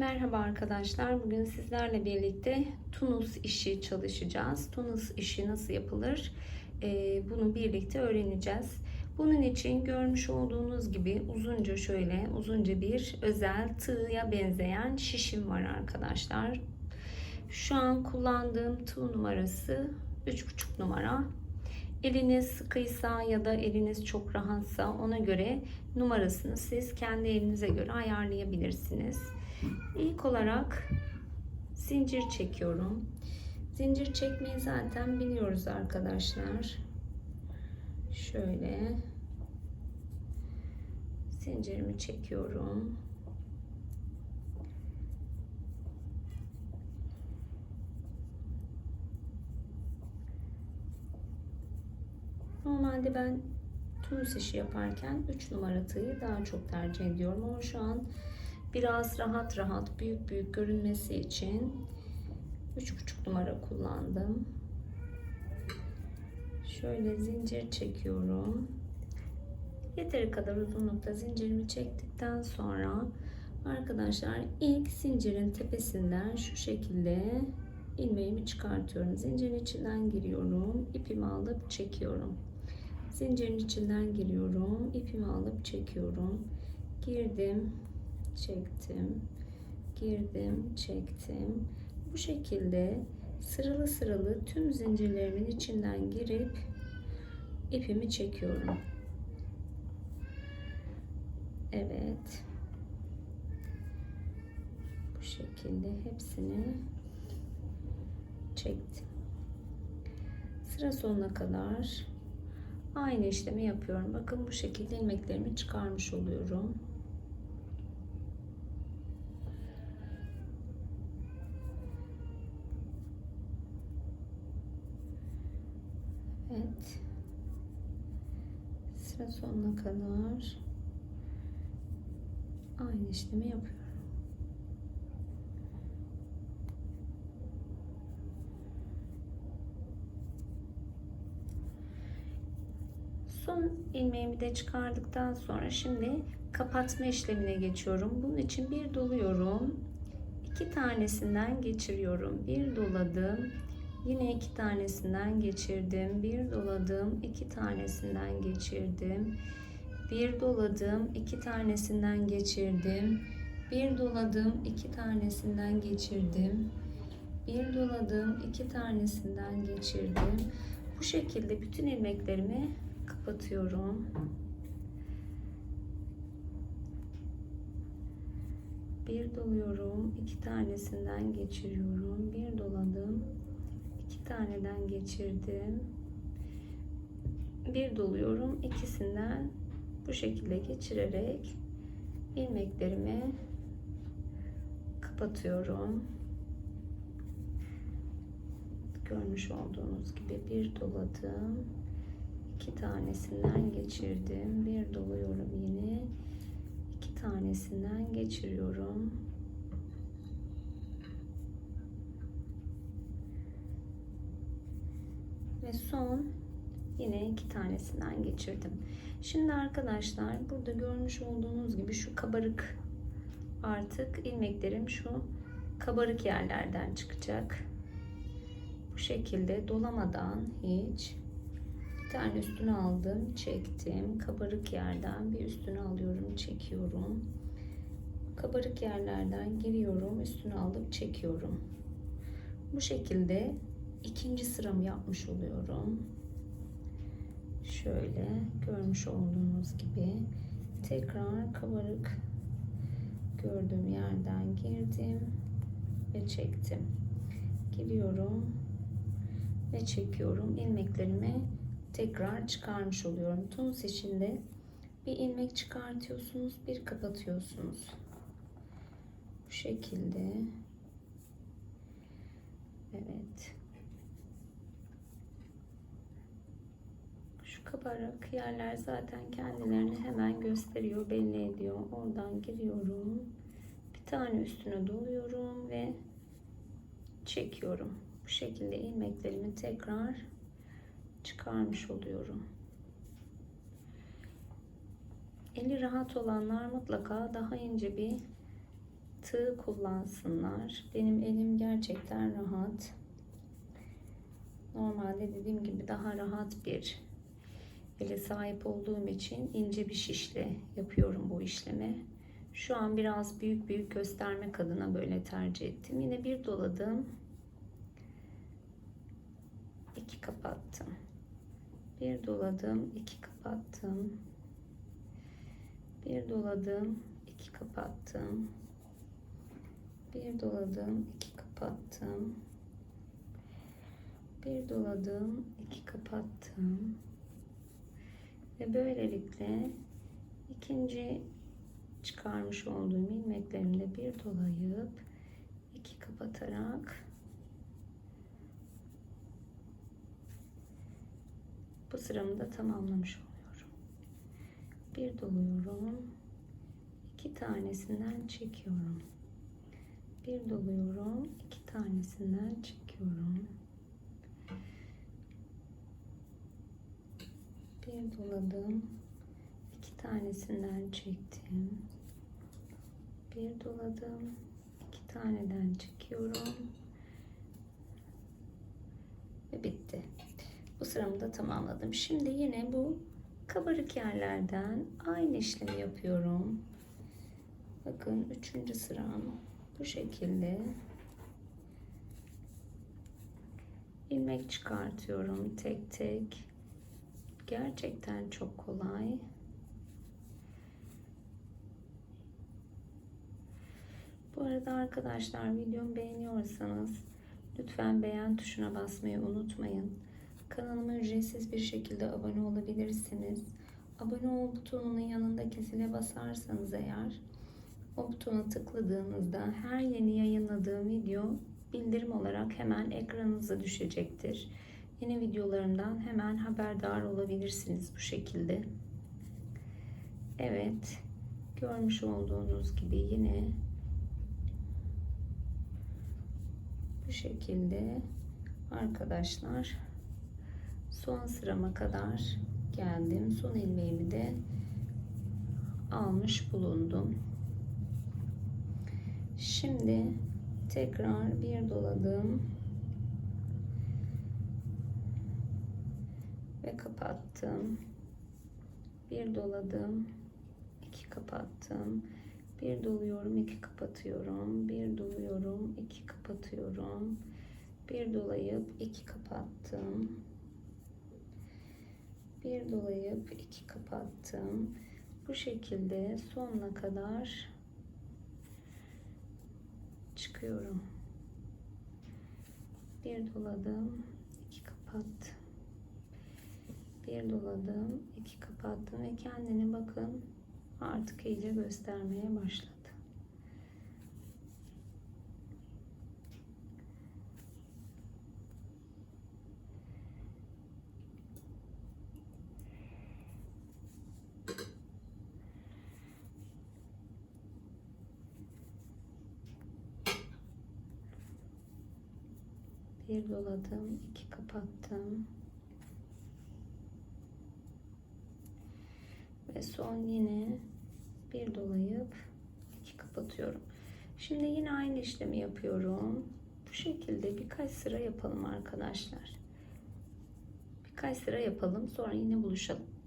Merhaba arkadaşlar. Bugün sizlerle birlikte tunus işi çalışacağız. Tunus işi nasıl yapılır? Ee, bunu birlikte öğreneceğiz. Bunun için görmüş olduğunuz gibi uzunca şöyle uzunca bir özel tığya benzeyen şişim var arkadaşlar. Şu an kullandığım tığ numarası 3,5 numara. Eliniz sıkıysa ya da eliniz çok rahatsa ona göre numarasını siz kendi elinize göre ayarlayabilirsiniz. İlk olarak zincir çekiyorum. Zincir çekmeyi zaten biliyoruz arkadaşlar. Şöyle zincirimi çekiyorum. Normalde ben tunus işi yaparken 3 numara tığı daha çok tercih ediyorum ama şu an biraz rahat rahat büyük büyük görünmesi için 3,5 numara kullandım. Şöyle zincir çekiyorum. Yeteri kadar uzunlukta zincirimi çektikten sonra arkadaşlar ilk zincirin tepesinden şu şekilde ilmeğimi çıkartıyorum. Zincirin içinden giriyorum. ipimi alıp çekiyorum. Zincirin içinden giriyorum. ipimi alıp çekiyorum. Girdim, çektim. Girdim, çektim. Bu şekilde sıralı sıralı tüm zincirlerimin içinden girip ipimi çekiyorum. Evet. Bu şekilde hepsini çektim. Sıra sonuna kadar aynı işlemi yapıyorum. Bakın bu şekilde ilmeklerimi çıkarmış oluyorum. Evet. Sıra sonuna kadar aynı işlemi yapıyorum. Son ilmeğimi de çıkardıktan sonra şimdi kapatma işlemine geçiyorum. Bunun için bir doluyorum. iki tanesinden geçiriyorum. Bir doladım. Yine iki tanesinden geçirdim. Bir doladım. iki tanesinden geçirdim. Bir doladım. iki tanesinden geçirdim. Bir doladım. iki tanesinden geçirdim. Bir doladım. iki tanesinden geçirdim. Bu şekilde bütün ilmeklerimi kapatıyorum. Bir doluyorum, iki tanesinden geçiriyorum. Bir doladım, taneden geçirdim. Bir doluyorum, ikisinden bu şekilde geçirerek ilmeklerimi kapatıyorum. Görmüş olduğunuz gibi bir doladım. İki tanesinden geçirdim. Bir doluyorum yine. İki tanesinden geçiriyorum ve son yine iki tanesinden geçirdim. Şimdi arkadaşlar burada görmüş olduğunuz gibi şu kabarık artık ilmeklerim şu kabarık yerlerden çıkacak. Bu şekilde dolamadan hiç bir tane üstüne aldım çektim. Kabarık yerden bir üstüne alıyorum çekiyorum. Kabarık yerlerden giriyorum üstüne alıp çekiyorum. Bu şekilde ikinci sıramı yapmış oluyorum şöyle görmüş olduğunuz gibi tekrar kabarık gördüğüm yerden girdim ve çektim giriyorum ve çekiyorum ilmeklerimi tekrar çıkarmış oluyorum. Tunus içinde bir ilmek çıkartıyorsunuz, bir kapatıyorsunuz. Bu şekilde. Evet. Şu kabarık yerler zaten kendilerini hemen gösteriyor, belli ediyor. Oradan giriyorum. Bir tane üstüne doluyorum ve çekiyorum. Bu şekilde ilmeklerimi tekrar çıkarmış oluyorum. Eli rahat olanlar mutlaka daha ince bir tığ kullansınlar. Benim elim gerçekten rahat. Normalde dediğim gibi daha rahat bir ele sahip olduğum için ince bir şişle yapıyorum bu işlemi. Şu an biraz büyük büyük göstermek adına böyle tercih ettim. Yine bir doladım. iki kapattım. Bir doladım, iki kapattım. Bir doladım, iki kapattım. Bir doladım, iki kapattım. Bir doladım, iki kapattım. Ve böylelikle ikinci çıkarmış olduğum ilmeklerimde bir dolayıp iki kapatarak bu sıramı da tamamlamış oluyorum. Bir doluyorum. iki tanesinden çekiyorum. Bir doluyorum. iki tanesinden çekiyorum. Bir doladım. iki tanesinden çektim. Bir doladım. iki taneden çekiyorum. Ve bitti. Bu sıramı da tamamladım. Şimdi yine bu kabarık yerlerden aynı işlemi yapıyorum. Bakın üçüncü sıram bu şekilde ilmek çıkartıyorum tek tek. Gerçekten çok kolay. Bu arada arkadaşlar videomu beğeniyorsanız lütfen beğen tuşuna basmayı unutmayın. Kanalıma ücretsiz bir şekilde abone olabilirsiniz. Abone ol butonunun yanındaki zile basarsanız eğer o butona tıkladığınızda her yeni yayınladığım video bildirim olarak hemen ekranınıza düşecektir. Yeni videolarımdan hemen haberdar olabilirsiniz bu şekilde. Evet, görmüş olduğunuz gibi yine bu şekilde arkadaşlar son sırama kadar geldim. Son ilmeğimi de almış bulundum. Şimdi tekrar bir doladım ve kapattım. Bir doladım, iki kapattım. Bir doluyorum, iki kapatıyorum. Bir doluyorum, iki kapatıyorum. Bir dolayıp iki kapattım. Bir dolayıp iki kapattım. Bu şekilde sonuna kadar çıkıyorum. Bir doladım, iki kapattım. Bir doladım, iki kapattım ve kendini bakın artık iyice göstermeye başladı. Bir doladım, iki kapattım. Ve son yine bir dolayıp iki kapatıyorum. Şimdi yine aynı işlemi yapıyorum. Bu şekilde birkaç sıra yapalım arkadaşlar. Birkaç sıra yapalım sonra yine buluşalım.